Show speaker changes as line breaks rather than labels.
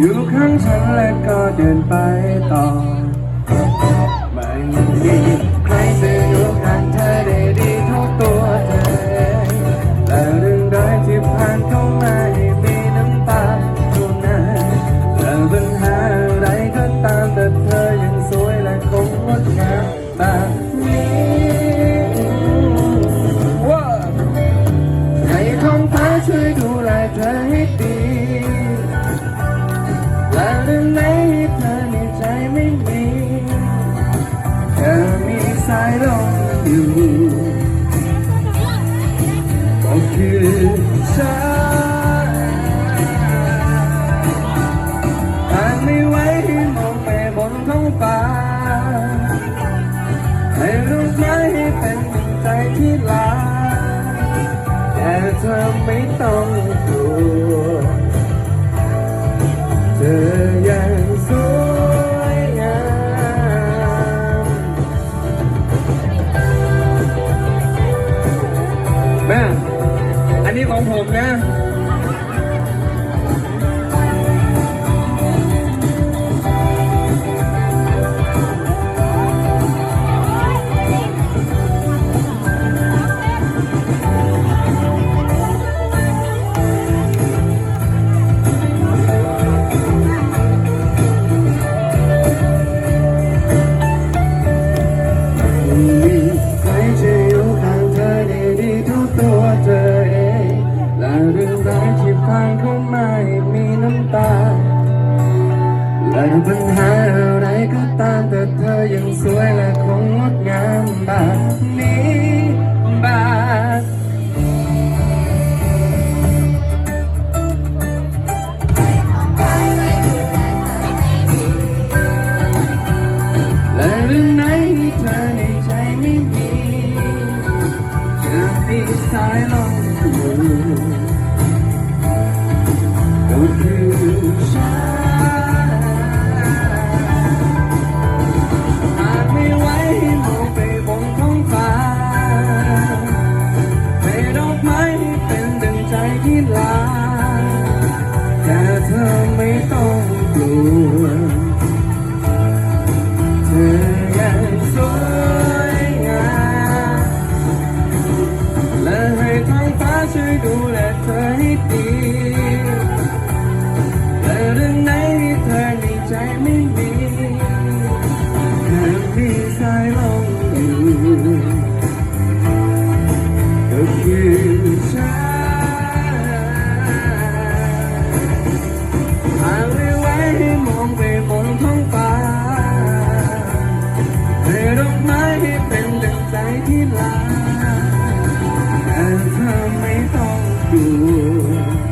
อยู่ข้างฉันและก็เดินไปต่อ ไม่มีใครเตือ สายลมอยู่ก็คือฉันแต่ไม่ไหวที่มองไปบนท้องฟ้าให้รู้ไหมให้เป็นใจที่ลาแต่เธอไม่ต้องกลัว ของผมนะ อยังสวยและคงงดงามแบบนี้แบบและเรื่องไหนที่เธอในใจไม่มีจะมีสายลมอยู่ก็คือฉัน ช่วยดูแลเธอให้ดีและเรื่องไหนที่เธอในใจไม่มีแค่มีสายลมอยู่ก็คือฉันหากไม่ไหวให้มองไปบนท้องฟ้าให้ดอกไม้ที่เป็นดังใจที่ลา แ